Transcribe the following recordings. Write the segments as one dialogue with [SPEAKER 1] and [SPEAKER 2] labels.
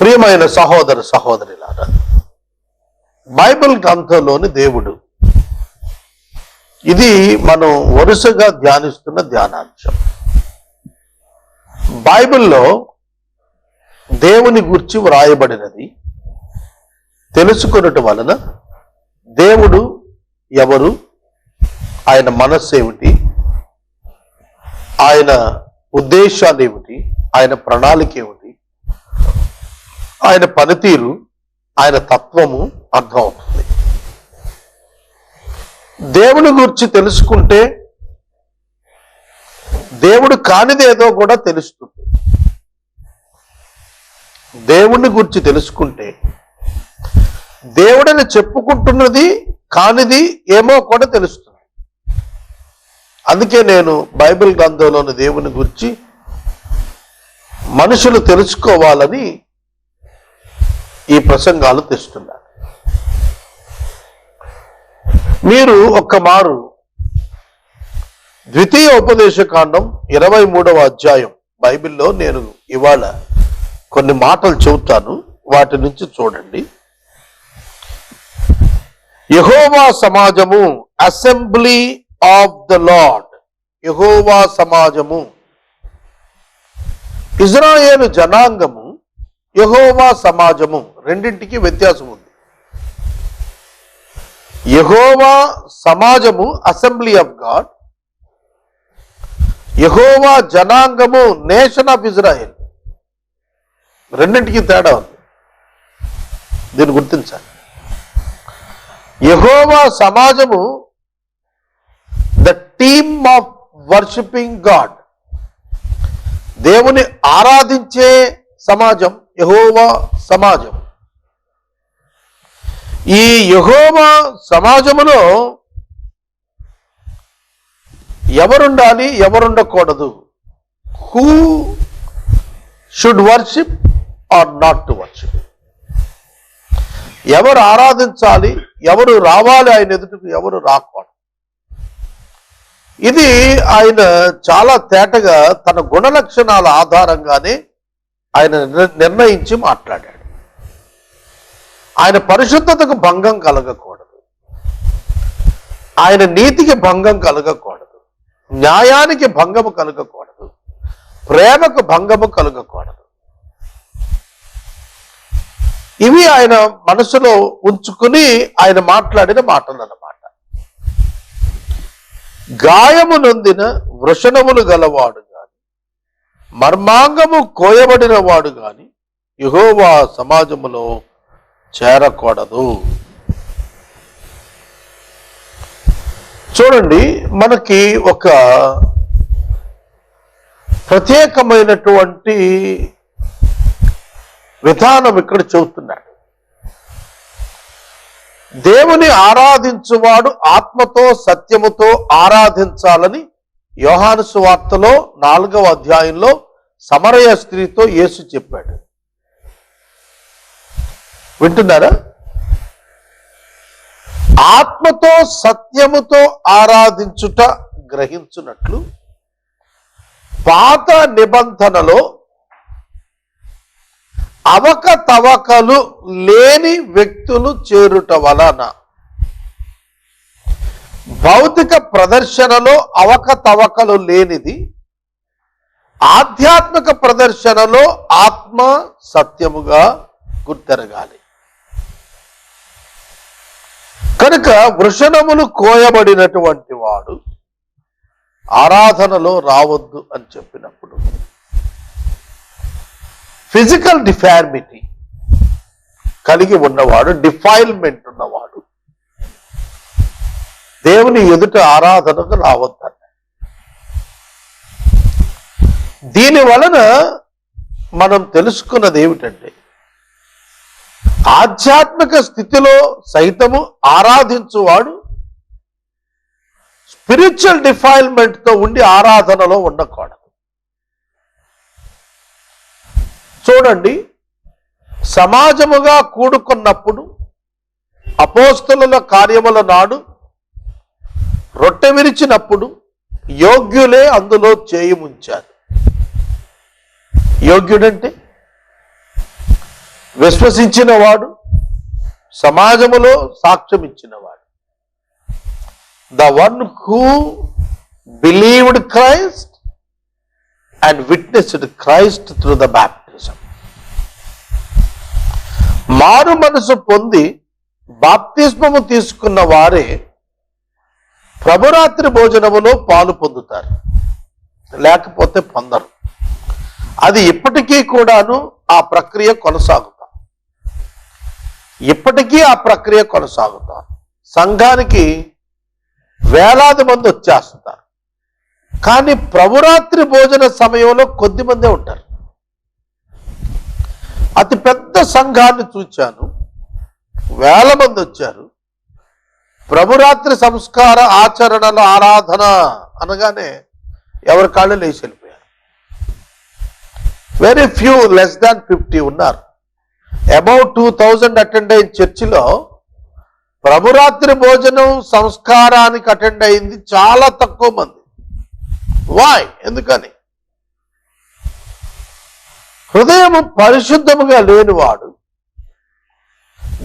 [SPEAKER 1] ప్రియమైన సహోదర సహోదరులారా బైబిల్ గ్రంథంలోని దేవుడు ఇది మనం వరుసగా ధ్యానిస్తున్న ధ్యానాంశం. బైబిల్లో దేవుని గురించి వ్రాయబడినది తెలుసుకొనటం వలన దేవుడు ఎవరు ఆయన మనస్సు ఏమిటి ఆయన ఉద్దేశాలు ఏమిటి ఆయన ప్రణాళిక ఏమిటి ఆయన పనితీరు ఆయన తత్వము అర్థమవుతుంది. దేవుని గురించి తెలుసుకుంటే దేవుడు కానిదేదో కూడా తెలుస్తుంది. దేవుణ్ణి గురించి తెలుసుకుంటే దేవుడని చెప్పుకుంటున్నది కానిది ఏమో కూడా తెలుస్తుంది. అందుకే నేను బైబిల్ గ్రంథంలోని దేవుని గురించి మనుషులు తెలుసుకోవాలని ఈ ప్రసంగాలు తెస్తున్నారు. మీరు ఒక్క మారు ద్వితీయ ఉపదేశ కాండం ఇరవై మూడవ అధ్యాయం బైబిల్లో నేను ఇవాళ కొన్ని మాటలు చెబుతాను. వాటి నుంచి చూడండి. యహోవా సమాజము అసెంబ్లీ ఆఫ్ ద లార్డ్. యహోవా సమాజము. ఇజ్రాయేలు జనాంగము యహోవా సమాజము రెండింటికి వ్యత్యాసం ఉంది. యహోవా సమాజము అసెంబ్లీ ఆఫ్ గాడ్ యహోవా జనాంగము నేషన్ ఆఫ్ ఇజ్రాయెల్. రెండింటికి తేడా ఉంది. దీన్ని గుర్తించాలి. యహోవా సమాజము the team of worshipping God. దేవుని ఆరాధించే సమాజం యహోవా సమాజం. ఈ యహోవా సమాజములో ఎవరుండాలి ఎవరుండకూడదు. Who should worship or not to worship ఎవరు ఆరాధించాలి ఎవరు రావాలి ఆయన ఎదుటకు ఎవరు రాకూడదు. ఇది ఆయన చాలా తేటగా తన గుణ లక్షణాల ఆధారంగానే ఆయన నిర్ణయించి మాట్లాడాడు. ఆయన పరిశుద్ధతకు భంగం కలగకూడదు. ఆయన నీతికి భంగం కలగకూడదు. న్యాయానికి భంగము కలగకూడదు. ప్రేమకు భంగము కలగకూడదు. ఇవి ఆయన మనసులో ఉంచుకుని ఆయన మాట్లాడిన మాటలు అన్నమాట గాయము నొందిన వృషణములు గలవాడు మర్మాంగము కోయబడిన వాడు గాని యహోవా సమాజములో చేరకూడదు. చూడండి మనకి ఒక ప్రత్యేకమైనటువంటి విధానం ఇక్కడ చెబుతున్నాడు. దేవుని ఆరాధించువాడు ఆత్మతో సత్యముతో ఆరాధించాలని యోహాను సువార్తలో నాలుగవ అధ్యాయంలో సమరయ స్త్రీతో యేసు చెప్పాడు. వింటున్నారా? ఆత్మతో సత్యముతో ఆరాధించుట గ్రహించున్నట్లు పాత నిబంధనలో అవకతవకలు లేని వ్యక్తులు చేరుట వలన భౌతిక ప్రదర్శనలో అవకతవకలు లేనిది ఆధ్యాత్మిక ప్రదర్శనలో ఆత్మ సత్యముగా గుర్తెరగాలి. కనుక వృషణములు కోయబడినటువంటి వాడు ఆరాధనలో రావద్దు అని చెప్పినప్పుడు ఫిజికల్ డిఫార్మిటీ కలిగి ఉన్నవాడు డిఫైల్మెంట్ ఉన్నవాడు. దేవుని ఎదుట ఆరాధనకు రావద్దని. దీని వలన మనం తెలుసుకున్నది ఏమిటంటే ఆధ్యాత్మిక స్థితిలో సైతము ఆరాధించువాడు స్పిరిచువల్ డిఫైల్మెంట్తో ఉండి ఆరాధనలో ఉండకూడదు. చూడండి సమాజముగా కూడుకున్నప్పుడు అపోస్తుల కార్యముల నాడు రొట్టె విరిచినప్పుడు యోగ్యులే అందులో చేయుముంచారు యోగ్యుడంటే విశ్వసించిన వాడు సమాజములో సాక్ష్యం ఇచ్చినవాడు the one who believed Christ and witnessed Christ through the baptism మారు మనసు పొంది బాప్తిస్మము తీసుకున్న వారే ప్రభురాత్రి భోజనములో పాలు పొందుతారు. లేకపోతే పొందరు. అది ఇప్పటికీ కూడాను ఆ ప్రక్రియ కొనసాగుతాం. ఇప్పటికీ ఆ ప్రక్రియ కొనసాగుతాం. సంఘానికి వేలాది మంది వచ్చేస్తారు కానీ ప్రభురాత్రి భోజన సమయంలో కొద్ది మందే ఉంటారు. అతి పెద్ద సంఘాన్ని చూచాను. వేల మంది వచ్చారు. ప్రభురాత్రి సంస్కార ఆచరణలు ఆరాధన అనగానే ఎవరి కాళ్ళు లేచి వెళ్ళిపోయారు. Very few less than fifty ఉన్నారు. అబౌట్ టూ థౌజండ్ అటెండ్ అయిన చర్చిలో ప్రభురాత్రి భోజనం సంస్కారానికి అటెండ్ అయింది చాలా తక్కువ మంది. వాయ్ ఎందుకని? హృదయం పరిశుద్ధముగా లేనివాడు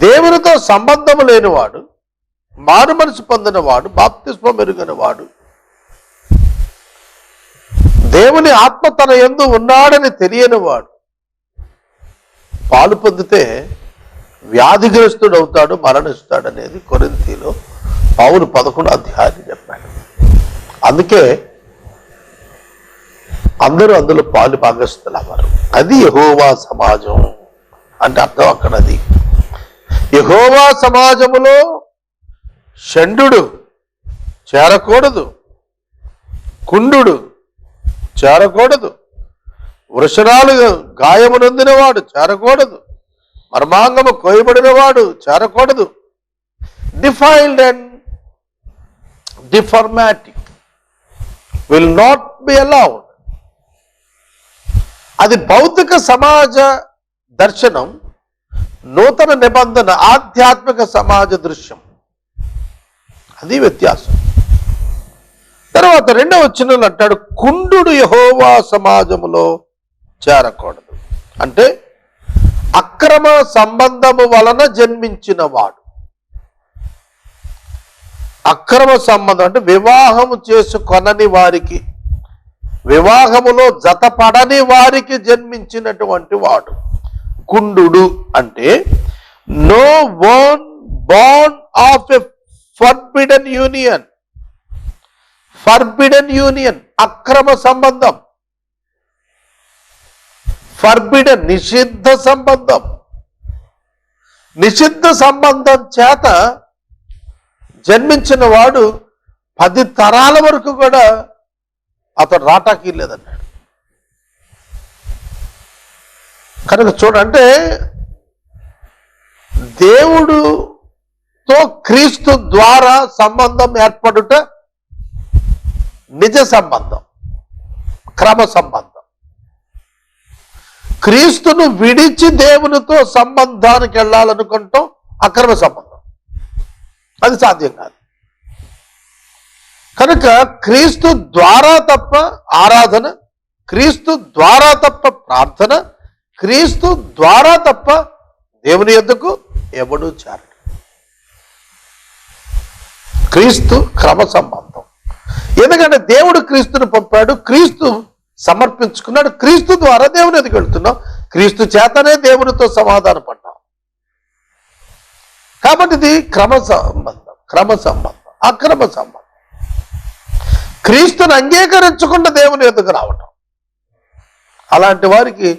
[SPEAKER 1] దేవునితో సంబంధము లేనివాడు మారు మనసు పొందినవాడు బాప్తిస్మం ఎరుగనివాడు. దేవుని ఆత్మ తన ఎందు ఉన్నాడని తెలియనివాడు. పాలు పొందితే వ్యాధిగ్రస్తుడు అవుతాడు మరణిస్తాడు అనేది కొరింతీలో పౌరు పదకొండు అధ్యాయాన్ని చెప్పాడు. అందుకే అందరూ అందులో పాలు భాగస్తులు అవ్వరు. అది యహోవా సమాజం. అంటే అర్థం అక్కడ అది. యహోవా సమాజములో షండు చేరకూడదు. కుండు చేరకూడదు. వృషరాలు గాయము నొందినవాడు చేరకూడదు. మర్మాంగము కోయబడినవాడు చేరకూడదు. Defiled and deformatic will not be allowed. అది భౌతిక సమాజ దర్శనం నూతన నిబంధన ఆధ్యాత్మిక సమాజ దృశ్యం. అది వ్యత్యాసం. తర్వాత రెండవ వచ్చిన అంటాడు కుండు యహోవా సమాజములో చేరకూడదు. అంటే అక్రమ సంబంధము వలన జన్మించిన వాడు అక్రమ సంబంధం అంటే వివాహము చేసుకొనని వారికి వివాహములో జతపడని వారికి జన్మించినటువంటి వాడు. కుండు అంటే no one bond of a forbidden union forbidden union అక్రమ సంబంధం. ఫర్బిడన్ నిషిద్ధ సంబంధం. నిషిద్ధ సంబంధం చేత జన్మించిన వాడు పది తరాల వరకు కూడా అతడు రాటాకి లేదన్నాడు. కనుక చూడంటే దేవుడు తో క్రీస్తు ద్వారా సంబంధం ఏర్పడుట నిజ సంబంధం క్రమ సంబంధం. క్రీస్తును విడిచి దేవునితో సంబంధానికి వెళ్ళాలనుకుంటాం అక్రమ సంబంధం. అది సాధ్యం కాదు. కనుక క్రీస్తు ద్వారా తప్ప ఆరాధన క్రీస్తు ద్వారా తప్ప ప్రార్థన క్రీస్తు ద్వారా తప్ప దేవుని ఎద్దుకు ఎవడు చారడు. క్రీస్తు క్రమ సంబంధం. ఎందుకంటే దేవుడు క్రీస్తును పంపాడు క్రీస్తు సమర్పించుకున్నాడు క్రీస్తు ద్వారా దేవుని ఎదుగు వెళ్తున్నాం క్రీస్తు చేతనే దేవునితో సమాధాన పడ్డాం కాబట్టి ఇది క్రమ సంబంధం క్రమ సంబంధం అక్రమ సంబంధం. క్రీస్తుని అంగీకరించకుండా దేవుని ఎదుగు రావటం. అలాంటి వారికి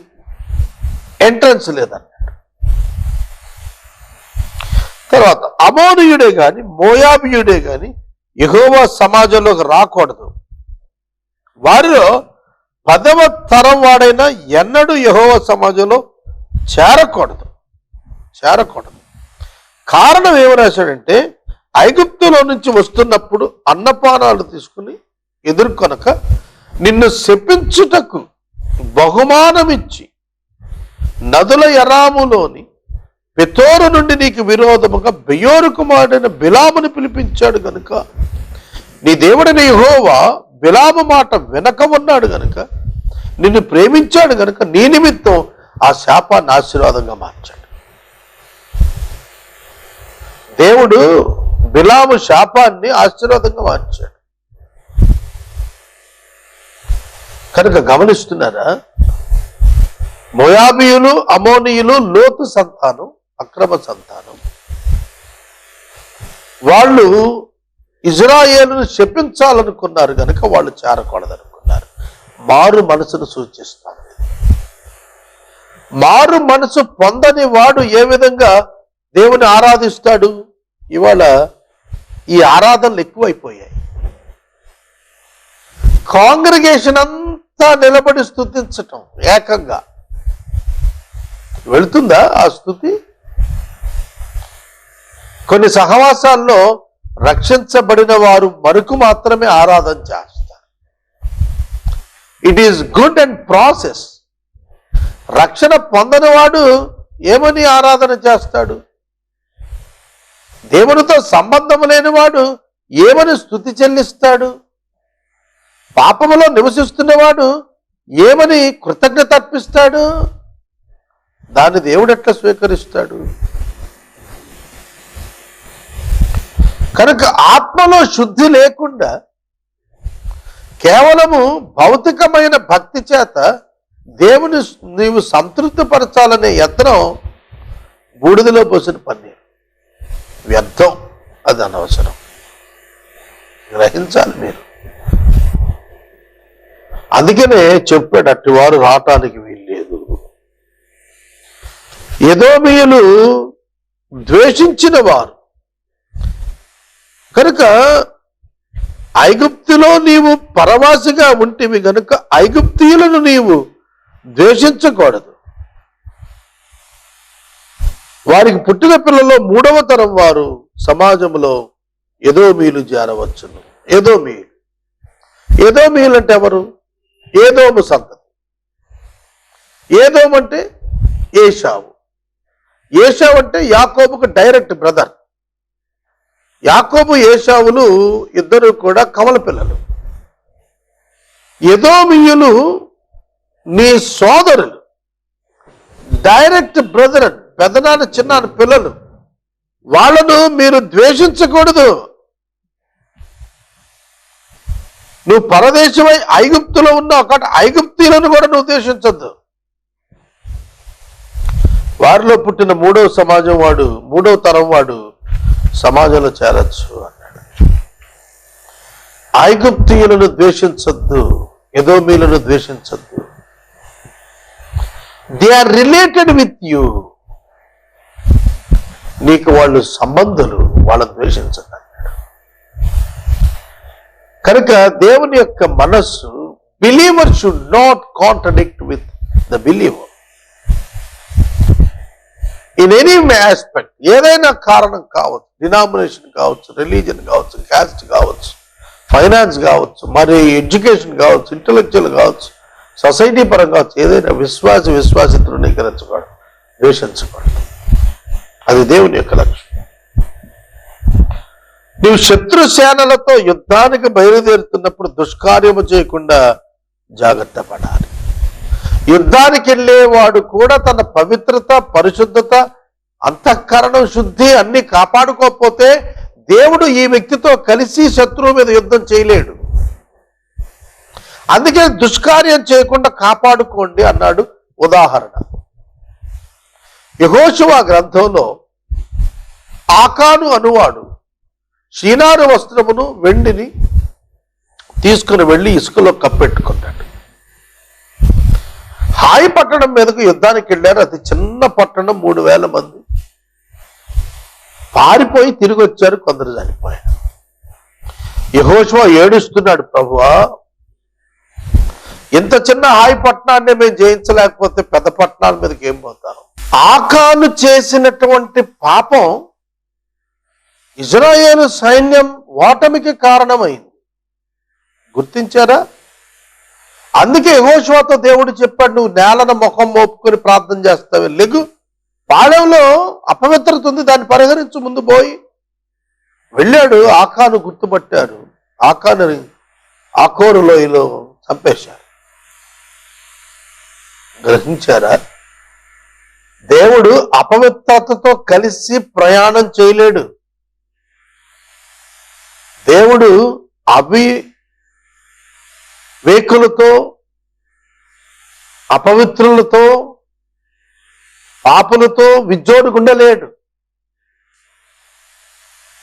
[SPEAKER 1] ఎంట్రన్స్ లేదని తర్వాత అమోనియుడే కానీ మోయాబియుడే కానీ ఎహోవా సమాజంలోకి రాకూడదు. వారిలో పదవ తరం వాడైనా ఎన్నడూ యహోవ సమాజంలో చేరకూడదు. చేరకూడదు. కారణం ఏమి రాశాడంటే ఐగుప్తులో నుంచి వస్తున్నప్పుడు అన్నపానాలు తీసుకుని ఎదుర్కొనక నిన్ను శపించుటకు బహుమానమిచ్చి నదుల ఎరాములోని పెతోరు నుండి నీకు విరోధముగా బెయోరు కుమారుడైన బిలాముని పిలిపించాడు గనుక నీ దేవుడైన హోవా బిలాము మాట వెనక ఉన్నాడు గనుక నిన్ను ప్రేమించాడు గనుక నీ నిమిత్తం ఆ శాపాన్ని ఆశీర్వాదంగా మార్చాడు. దేవుడు బిలాము శాపాన్ని ఆశీర్వాదంగా మార్చాడు. కనుక గమనిస్తున్నారా? మొయాబియులు అమోనియులు లోతు సంతానం అక్రమ సంతానం. వాళ్ళు ఇజ్రాయేల్ను శపించాలనుకున్నారు కనుక వాళ్ళు చేరకూడదనుకున్నారు. మారు మనసును సూచిస్తారు మారు మనసు పొందని వాడు ఏ విధంగా దేవుని ఆరాధిస్తాడు? ఇవాళ ఈ ఆరాధనలు ఎక్కువైపోయాయి. కాంగ్రిగేషన్ అంతా నిలబడి స్థుతించటం ఏకంగా. వెళుతుందా ఆ స్థుతి? కొన్ని సహవాసాల్లో రక్షించబడిన వారు మరుకు మాత్రమే ఆరాధన చేస్తారు. It is good and process రక్షణ పొందనివాడు ఏమని ఆరాధన చేస్తాడు? దేవునితో సంబంధం లేనివాడు ఏమని స్థుతి చెల్లిస్తాడు? పాపములో నివసిస్తున్నవాడు ఏమని కృతజ్ఞత అర్పిస్తాడు? దాన్ని దేవుడు ఎట్లా స్వీకరిస్తాడు? కనుక ఆత్మలో శుద్ధి లేకుండా కేవలము భౌతికమైన భక్తి చేత దేవుని నీవు సంతృప్తిపరచాలనే యత్నం బూడిదలో పోసిన పన్నీరు. వ్యర్థం. అది అనవసరం. గ్రహించాలి మీరు. అందుకనే చెప్పాడు అట్టి వారు రావటానికి వీల్లేదు. ఎదోమియులు ద్వేషించిన వారు. కనుక ఐగుప్తిలో నీవు పరవాసిగా ఉంటివి గనుక ఐగుప్తీయులను నీవు ద్వేషించకూడదు. వారికి పుట్టిన పిల్లలో మూడవ తరం వారు సమాజంలో ఏదో మీలు చేరవచ్చును ఏదో మీలు ఏదో మీలు అంటే ఎవరు? ఏదోము సంతతి. ఏదోమంటే ఏషావు. ఏషావు అంటే యాకోబుకు డైరెక్ట్ బ్రదర్. యాకోబు ఏషావులు ఇద్దరు కూడా కమల పిల్లలు. ఎదోమియులు నీ సోదరులు. డైరెక్ట్ బ్రదర్ పెద్దనాన్న చిన్నాన్న పిల్లలు. వాళ్ళను మీరు ద్వేషించకూడదు. నువ్వు పరదేశమై ఐగుప్తులో ఉన్న ఒకటి ఐగుప్తీలను కూడా నువ్వు ద్వేషించద్దు. వారిలో పుట్టిన మూడవ సమాజం వాడు మూడవ తరం వాడు సమాజంలో చేరచ్చు అన్నాడు. ఐగుప్తీయులను ద్వేషించద్దు యదోమీలను ద్వేషించద్దు. They are related with you నీకు వాళ్ళు సంబంధులు వాళ్ళని ద్వేషించదు అన్నాడు. కనుక దేవుని యొక్క మనస్సు believer should not contradict with the believer in any aspect ఏదైనా కారణం కావచ్చు డినామినేషన్ కావచ్చు రిలీజన్ కావచ్చు క్యాస్ట్ కావచ్చు ఫైనాన్స్ కావచ్చు మరి ఎడ్యుకేషన్ కావచ్చు ఇంటలెక్చువల్ కావచ్చు సొసైటీ పరంగా కావచ్చు ఏదైనా విశ్వాస విశ్వాస తృణీకరించకూడదు ద్వేషించకూడదు అది దేవుని యొక్క లక్ష్యం. నీవు శత్రు సేనలతో యుద్ధానికి బయలుదేరుతున్నప్పుడు దుష్కార్యము చేయకుండా జాగ్రత్త పడాలి. యుద్ధానికి వెళ్ళేవాడు కూడా తన పవిత్రత పరిశుద్ధత అంతఃకరణం శుద్ధి అన్ని కాపాడుకోకపోతే దేవుడు ఈ వ్యక్తితో కలిసి శత్రువు మీద యుద్ధం చేయలేడు. అందుకే దుష్కార్యం చేయకుండా కాపాడుకోండి అన్నాడు ఉదాహరణ. యహోశివ గ్రంథంలో ఆకాను అనువాడు షీనారు వస్త్రమును వెండిని తీసుకుని వెళ్ళి ఇసుకలో కప్పెట్టుకున్నాడు. హాయి పట్టణం మీదకు యుద్ధానికి వెళ్ళారు. అతి చిన్న పట్టణం మూడు వేల మంది. పారిపోయి తిరిగి వచ్చారు కొందరు చనిపోయారు. యహోశివ ఏడుస్తున్నాడు ప్రభువా ఇంత చిన్న హాయి పట్టణాన్ని మేము జయించలేకపోతే పెద్ద పట్టణాల మీదకి ఏం పోతారు? ఆకాను చేసినటువంటి పాపం ఇజ్రాయేల్ సైన్యం ఓటమికి కారణమైంది. గుర్తించారా? అందుకే యహోశివతో దేవుడు చెప్పాడు నువ్వు నేలను ముఖం మోపుకొని ప్రార్థన చేస్తావు. లెగు. పాళెంలో అపవిత్రత ఉంది దాన్ని పరిహరించు ముందు పోయి. వెళ్ళాడు ఆకాను గుర్తుపట్టారు. ఆకాను ఆకోరు లోయలో చంపేశారు. గ్రహించారా? దేవుడు అపవిత్రతతో కలిసి ప్రయాణం చేయలేడు. దేవుడు అవి వేకులతో అపవిత్రులతో పాపులతో విజ్జోడు గుండలేడు.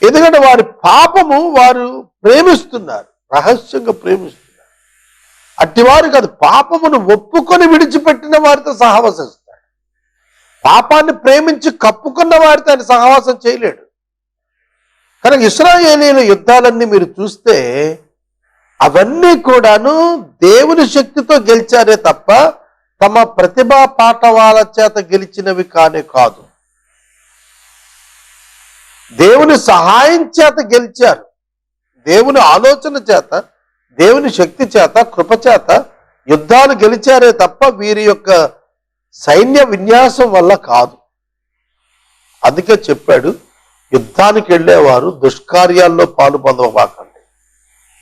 [SPEAKER 1] ఎందుకంటే వారి పాపము వారు ప్రేమిస్తున్నారు రహస్యంగా ప్రేమిస్తున్నారు. అట్టివారు కాదు పాపమును ఒప్పుకొని విడిచిపెట్టిన వారితో సహవసిస్తాడు పాపాన్ని ప్రేమించి కప్పుకున్న వారితో ఆయన సహవాసం చేయలేడు. కనుక ఇస్రాయేలీల యుద్ధాలన్నీ మీరు చూస్తే అవన్నీ కూడాను దేవుని శక్తితో గెలిచారే తప్ప తమ ప్రతిభా పాఠవాల చేత గెలిచినవి కానే కాదు. దేవుని సహాయం చేత గెలిచారు. దేవుని ఆలోచన చేత దేవుని శక్తి చేత కృప చేత యుద్ధాలు గెలిచారే తప్ప వీరి యొక్క సైన్య విన్యాసం వల్ల కాదు. అందుకే చెప్పాడు యుద్ధానికి వెళ్ళేవారు దుష్కార్యాల్లో పాలు పొందవబాకండి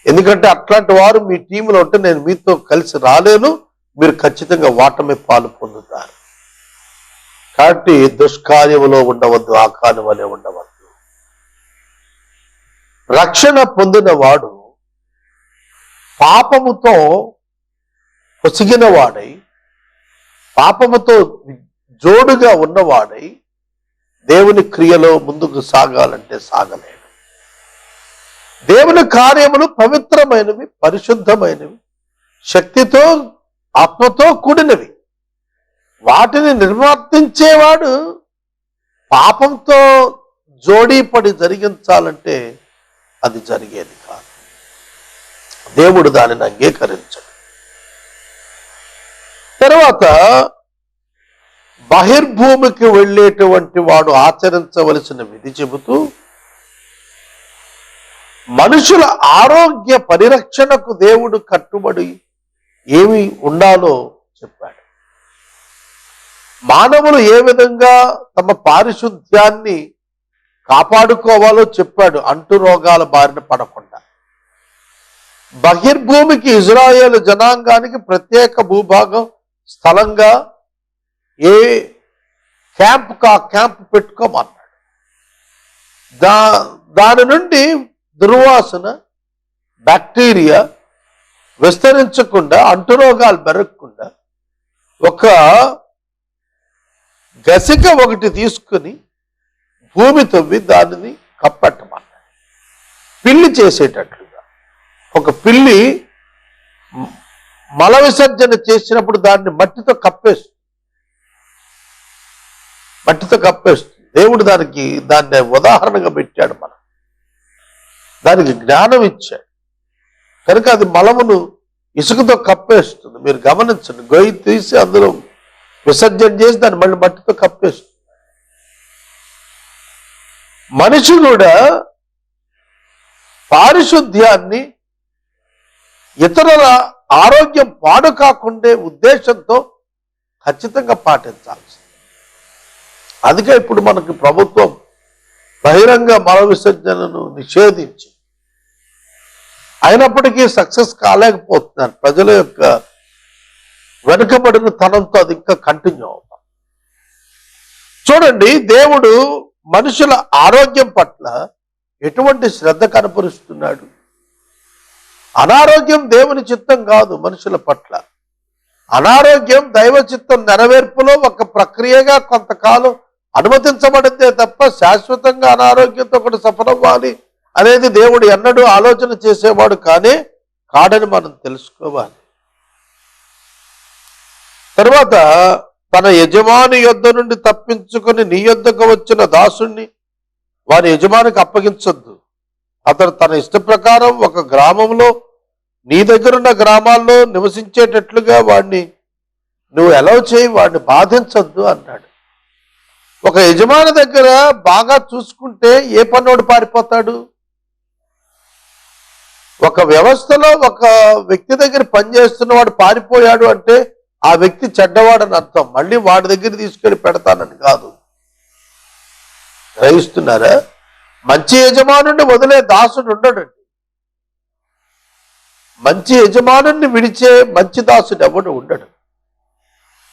[SPEAKER 1] ఎందుకంటే అట్లాంటి వారు మీ టీంలో ఉంటే నేను మీతో కలిసి రాలేను మీరు ఖచ్చితంగా వాటమి పాలు పొందుతారు. కాబట్టి దుష్కార్యములో ఉండవద్దు ఆకాని వలె ఉండవద్దు. రక్షణ పొందిన వాడు పాపముతో పొసిగిన వాడై పాపముతో జోడుగా ఉన్నవాడై దేవుని క్రియలో ముందుకు సాగాలంటే సాగలే దేవుని కార్యములు పవిత్రమైనవి పరిశుద్ధమైనవి శక్తితో ఆత్మతో కూడినవి. వాటిని నిర్వర్తించేవాడు పాపంతో జోడీపడి జరిగించాలంటే అది జరిగేది కాదు. దేవుడు దానిని అంగీకరించడు. తర్వాత బహిర్భూమికి వెళ్ళేటువంటి వాడు ఆచరించవలసిన విధి చెబుతూ మనుషుల ఆరోగ్య పరిరక్షణకు దేవుడు కట్టుబడి ఏమి ఉండాలో చెప్పాడు. మానవులు ఏ విధంగా తమ పారిశుద్ధ్యాన్ని కాపాడుకోవాలో చెప్పాడు అంటు రోగాల బారిన పడకుండా. బహిర్భూమికి ఇజ్రాయేల్ జనాంగానికి ప్రత్యేక భూభాగం స్థలంగా ఏ క్యాంప్ కా క్యాంప్ పెట్టుకోమన్నాడు. దా దాని నుండి దుర్వాసన బ్యాక్టీరియా విస్తరించకుండా అంటురోగాలు పెరగకుండా ఒక గసిక ఒకటి తీసుకుని భూమి తవ్వి దానిని కప్పెట్టమన్నాడు పిల్లి చేసేటట్లుగా. ఒక పిల్లి మల విసర్జన చేసినప్పుడు దాన్ని మట్టితో కప్పేస్తుంది. మట్టితో కప్పేస్తుంది. దేవుడు దానికి దాన్ని ఉదాహరణగా పెట్టాడు మనం దానికి జ్ఞానం ఇచ్చాడు. కనుక అది మలమును ఇసుకతో కప్పేస్తుంది. మీరు గమనించండి. గొయ్యి తీసి అందులో విసర్జన చేసి దాన్ని మళ్ళీ మట్టితో కప్పేస్తుంది. మనిషి కూడా పారిశుద్ధ్యాన్ని ఇతరుల ఆరోగ్యం పాడు కాకుండే ఉద్దేశంతో ఖచ్చితంగా పాటించాల్సింది. అందుకే ఇప్పుడు మనకి ప్రభుత్వం బహిరంగ మల విసర్జనను నిషేధించింది. అయినప్పటికీ సక్సెస్ కాలేకపోతున్నారు. ప్రజల యొక్క వెనుకబడిన తనంతో అది ఇంకా కంటిన్యూ అవుతాం. చూడండి దేవుడు మనుషుల ఆరోగ్యం పట్ల ఎటువంటి శ్రద్ధ కనపరుస్తున్నాడు? అనారోగ్యం దేవుని చిత్తం కాదు మనుషుల పట్ల. అనారోగ్యం దైవ చిత్తం నెరవేర్పులో ఒక ప్రక్రియగా కొంతకాలం అనుమతించబడిందే తప్ప శాశ్వతంగా అనారోగ్యంతో ఒకటి సఫలవ్వాలి అనేది దేవుడు ఎన్నడూ ఆలోచన చేసేవాడు కానీ కాడని మనం తెలుసుకోవాలి. తర్వాత తన యజమాని యొద్ధ నుండి తప్పించుకొని నీ యొద్దకు వచ్చిన దాసుణ్ణి వారి యజమానికి అప్పగించొద్దు. అతడు తన ఇష్ట ప్రకారం ఒక గ్రామంలో నీ దగ్గరున్న గ్రామాల్లో నివసించేటట్లుగా వాడిని నువ్వు ఎలా చేయి వాడిని బాధించద్దు అన్నాడు. ఒక యజమాని దగ్గర బాగా చూసుకుంటే ఏ పన్నోడు పారిపోతాడు? ఒక వ్యవస్థలో ఒక వ్యక్తి దగ్గర పనిచేస్తున్నవాడు పారిపోయాడు అంటే ఆ వ్యక్తి చెడ్డవాడని అర్థం. మళ్ళీ వాడి దగ్గర తీసుకెళ్ళి పెడతానని కాదు. గ్రహిస్తున్నారా? మంచి యజమానుడిని వదిలే దాసుడు ఉండడండి మంచి యజమానుడిని విడిచే మంచి దాసుడు ఎవడు ఉండడు.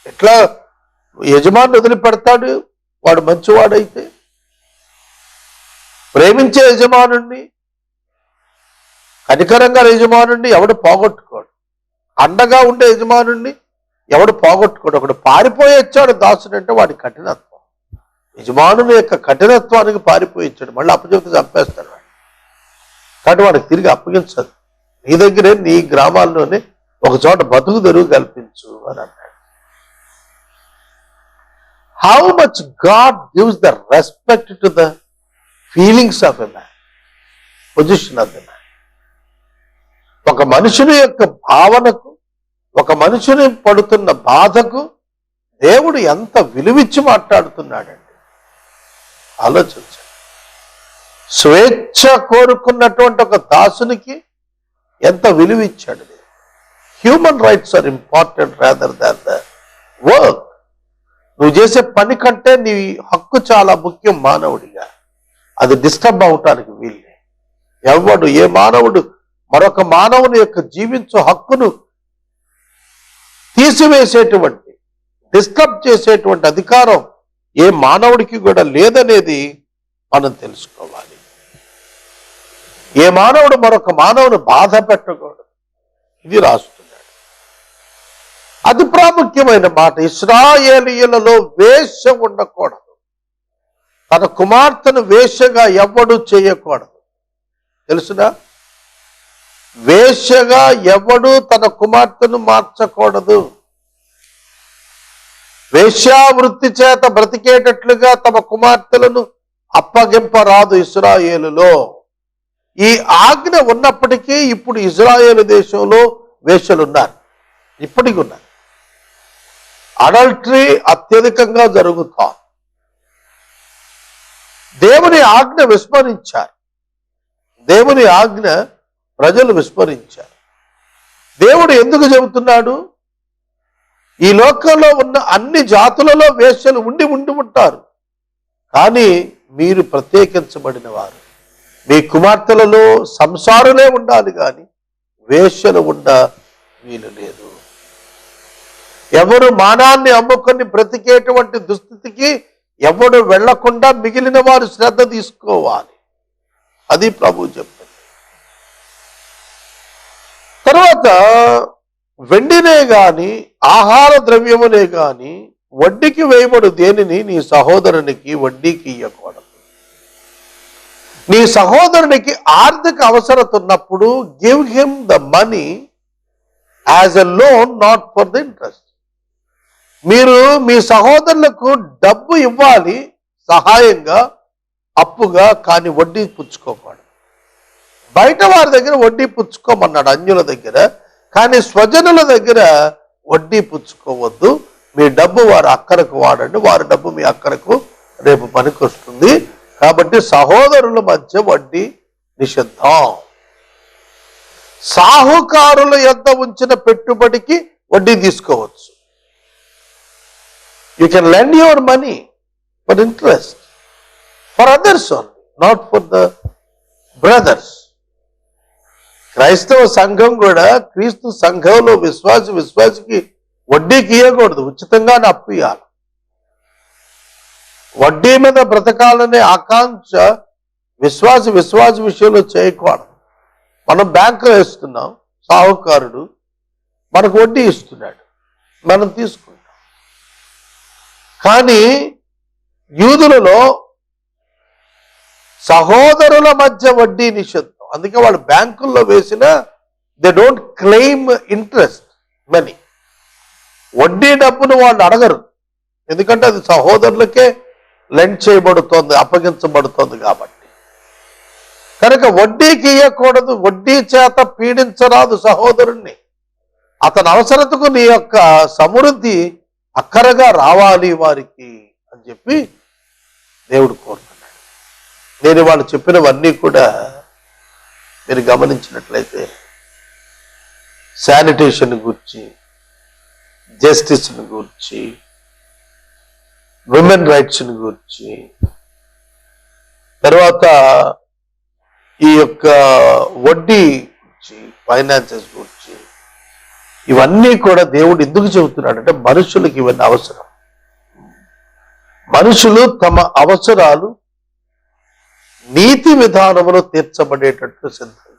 [SPEAKER 1] ఎట్లా? యజమాని వదిలిపెడతాడు వాడు మంచివాడైతే. ప్రేమించే యజమానుణ్ణి కనికరంగా యజమానుడిని ఎవడు పోగొట్టుకోడు. అండగా ఉండే యజమానుడిని ఎవడు పోగొట్టుకోడు. ఒకడు పారిపోయి వచ్చాడు దాసుడు అంటే వాడి కఠినత్వం. యజమానుని యొక్క కఠినత్వానికి పారిపోయి ఇచ్చాడు మళ్ళీ అప్పచెప్తే చంపేస్తాడు వాడు. కాబట్టి వాడికి తిరిగి అప్పగించదు. నీ దగ్గరే నీ గ్రామాల్లోనే ఒక చోట బతుకు తెరువు కల్పించు అని అన్నాడు. How much God gives the respect to the feelings of a man position of a man ఒక మనుషుని యొక్క భావనకు ఒక మనుషుని పడుతున్న బాధకు దేవుడు ఎంత విలువిచ్చి మాట్లాడుతున్నాడండి. ఆలోచించండి. స్వేచ్ఛ కోరుకున్నటువంటి ఒక దాసునికి ఎంత విలువిచ్చాడు human rights are important rather than the work నువ్వు చేసే పని కంటే నీ హక్కు చాలా ముఖ్యం మానవుడిగా. అది డిస్టర్బ్ అవటానికి వీళ్ళే ఎవడు ఏ మానవుడు మరొక మానవుని యొక్క జీవించు హక్కును తీసివేసేటువంటి డిస్టర్బ్ చేసేటువంటి అధికారం ఏ మానవుడికి కూడా లేదనేది మనం తెలుసుకోవాలి. ఏ మానవుడు మరొక మానవుని బాధ పెట్టకూడదు. ఇది రాస్తున్నాడు. అది ప్రాముఖ్యమైన మాట ఇస్రాయేలీయులలో వేష ఉండకూడదు. తన కుమార్తెను వేషగా ఎవ్వడు చేయకూడదు. తెలుసునా? వేశ్యగా ఎవడు తన కుమార్తెను మార్చకూడదు. వేశ్యావృత్తి చేత బ్రతికేటట్లుగా తమ కుమార్తెలను అప్పగింపరాదు ఇస్రాయేలులో. ఈ ఆజ్ఞ ఉన్నప్పటికీ ఇప్పుడు ఇజ్రాయేలు దేశంలో వేశ్యలున్నారు. ఇప్పటికి ఉన్నారు అడల్టరీ అత్యధికంగా జరుగుతా దేవుని ఆజ్ఞ విస్మరించారు. దేవుని ఆజ్ఞ ప్రజలు విస్మరించారు. దేవుడు ఎందుకు చెబుతున్నాడు? ఈ లోకంలో ఉన్న అన్ని జాతులలో వేశ్యలు ఉండి ఉండి ఉంటారు. కానీ మీరు ప్రత్యేకించబడిన వారు. మీ కుమార్తెలలో సంసారులే ఉండాలి కానీ వేశ్యలు ఉండ వీలు లేదు. ఎవరు మానాన్ని అమ్ముకొని బ్రతికేటువంటి దుస్థితికి ఎవడు వెళ్ళకుండా మిగిలిన వారు శ్రద్ధ తీసుకోవాలి. అది ప్రభు చెప్తుంది తర్వాత వెండినే గాని ఆహార ద్రవ్యమునే గాని వడ్డీకి వేయబడు దేనిని నీ సహోదరునికి వడ్డీకి ఇయ్యకూడదు. నీ సహోదరునికి ఆర్థిక అవసరత ఉన్నప్పుడు give him the money as a loan not for the interest మీరు మీ సహోదరులకు డబ్బు ఇవ్వాలి సహాయంగా అప్పుగా కానీ వడ్డీ పుచ్చుకోకూడదు. బయట వారి దగ్గర వడ్డీ పుచ్చుకోమన్నాడు అన్యుల దగ్గర. కానీ స్వజనుల దగ్గర వడ్డీ పుచ్చుకోవద్దు. మీ డబ్బు వారి అక్కరకు వాడండి. వారి డబ్బు మీ అక్కరకు రేపు పనికొస్తుంది. కాబట్టి సహోదరుల మధ్య వడ్డీ నిషిద్ధం. సాహుకారుల యొద్ద ఉంచిన పెట్టుబడికి వడ్డీ తీసుకోవచ్చు. You can lend your money for interest for others only not for the brothers క్రైస్తవ సంఘం కూడా క్రీస్తు సంఘంలో విశ్వాస విశ్వాసకి వడ్డీకి ఇవ్వకూడదు ఉచితంగానే అప్పు ఇవ్వాలి వడ్డీ మీద బ్రతకాలనే ఆకాంక్ష విశ్వాస విశ్వాస విషయంలో చేయకూడదు. మనం బ్యాంకులో వేస్తున్నాం సాహుకారుడు మనకు వడ్డీ ఇస్తున్నాడు. మనం తీసుకుంటాం. కానీ యూదులలో సహోదరుల మధ్య వడ్డీ నిషేధం. అందుకే వాళ్ళు బ్యాంకుల్లో వేసిన they don't claim interest money వడ్డీ డబ్బును వాళ్ళు అడగరు. ఎందుకంటే అది సహోదరులకే లెండ్ చేయబడుతోంది అప్పగించబడుతోంది కాబట్టి. కనుక వడ్డీకి ఇవ్వకూడదు వడ్డీ చేత పీడించరాదు సహోదరుణ్ణి. అతని అవసరతకు నీ యొక్క సమృద్ధి అక్కరగా రావాలి వారికి అని చెప్పి దేవుడు కోరుతున్నాడు. నేను వాళ్ళు చెప్పినవన్నీ కూడా మీరు గమనించినట్లయితే శానిటేషన్ గురించి జస్టిస్ని గురించి విమెన్ రైట్స్ని గురించి తర్వాత ఈ యొక్క వడ్డీ గురించి ఫైనాన్సెస్ గురించి ఇవన్నీ కూడా దేవుడు ఎందుకు చెబుతున్నాడంటే మనుషులకు ఇవన్నీ అవసరం. మనుషులు తమ అవసరాలు నీతి విధానములు తీర్చబడేటట్లు సిద్ధం.